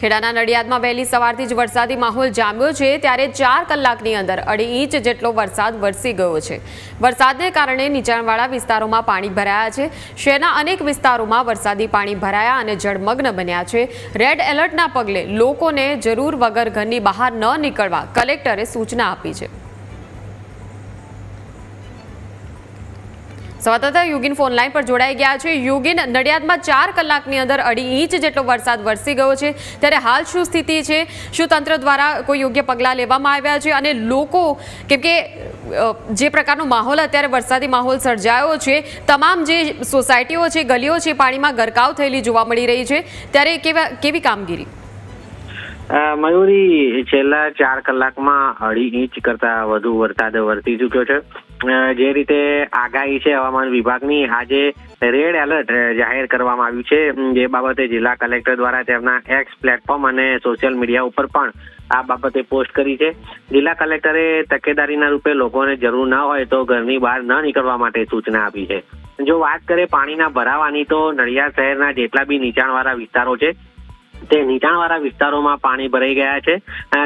ખેડાના નડિયાદમાં વહેલી સવારથી જ વરસાદી માહોલ જામ્યો છે, ત્યારે ચાર કલાકની અંદર અઢી ઇંચ જેટલો વરસાદ વરસી ગયો છે. વરસાદને કારણે નીચાણવાળા વિસ્તારોમાં પાણી ભરાયા છે. શહેરના અનેક વિસ્તારોમાં વરસાદી પાણી ભરાયા અને જળમગ્ન બન્યા છે. રેડ એલર્ટના પગલે લોકોને જરૂર વગર ઘરની બહાર ન નીકળવા કલેક્ટરે સૂચના આપી છે. સંવાદદાતા યુગીન ફોન લાઈન પર જોડાઈ ગયા છે. યુગીન, નડિયાદમાં ચાર કલાકની અંદર અઢી ઇંચ જેટલો વરસાદ વરસી ગયો છે. ત્યારે હાલ શું સ્થિતિ છે? શું તંત્ર દ્વારા કોઈ યોગ્ય પગલાં લેવામાં આવ્યા છે? અને લોકો, કેમ કે જે પ્રકારનો માહોલ અત્યારે વરસાદી માહોલ સર્જાયો છે, તમામ જે સોસાયટીઓ છે, ગલીઓ છે, પાણીમાં ગરકાવ થયેલી જોવા મળી રહી છે. ત્યારે કેવા કેવી કામગીરી? મયુરી છેલ્લા ચાર કલાકમાં અઢી ઇંચ કરતા વધુ વરસાદ વરસી ચુક્યો છે. જે રીતે આગાહી છે હવામાન વિભાગની, આજે રેડ એલર્ટ જાહેર કરવામાં આવ્યું છે. જે બાબતે જિલ્લા કલેક્ટર દ્વારા તેમના એક્સ પ્લેટફોર્મ અને સોશિયલ મીડિયા ઉપર પણ આ બાબતે પોસ્ટ કરી છે. જિલ્લા કલેક્ટરે તકેદારીના રૂપે લોકોને જરૂર ન હોય તો ઘરની બહાર ન નીકળવા માટે સૂચના આપી છે. જો વાત કરીએ પાણીના ભરાવાની, તો નડિયાદ શહેરના જેટલા બી નીચાણવાળા વિસ્તારો છે તે નીચાણવાળા વિસ્તારોમાં પાણી ભરાઈ ગયા છે.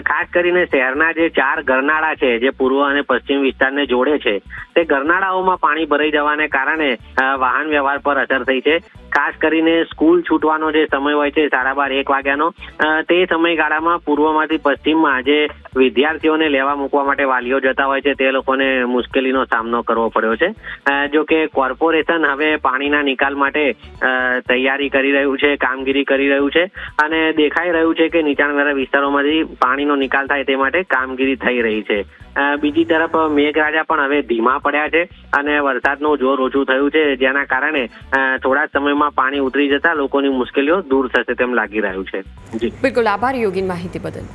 ખાસ કરીને શહેરના જે ચાર ગરનાળા છે, જે પૂર્વ અને પશ્ચિમ વિસ્તારને જોડે છે, તે ગરનાળાઓમાં પાણી ભરાઈ જવાને કારણે વાહન વ્યવહાર પર અસર થઈ છે. ખાસ કરીને સ્કૂલ છૂટવાનો જે સમય હોય છે, સાડા બાર, એક વાગ્યાનો તે સમયગાળામાં પૂર્વમાંથી પશ્ચિમમાં જે વિદ્યાર્થીઓને લેવા મૂકવા માટે વાલીઓ જતા હોય છે, તે લોકોને મુશ્કેલીનો સામનો કરવો પડ્યો છે. જો કે કોર્પોરેશન હવે પાણીના નિકાલ માટે તૈયારી કરી રહ્યું છે, કામગીરી કરી રહ્યું છે અને દેખાઈ રહ્યું છે કે નીચાણવાળા વિસ્તારોમાંથી પાણીનો નિકાલ થાય તે માટે કામગીરી થઈ રહી છે. બીજી તરફ મેઘરાજા પણ હવે ધીમા પડ્યા છે અને વરસાદનું જોર ઓછું થયું છે, જેના કારણે થોડા સમયમાં પાણી ઉતરી જતા લોકોની મુશ્કેલીઓ દૂર થશે તેમ લાગી રહ્યું છે. બિલકુલ આભાર, યોગીન માહિતી બદલ.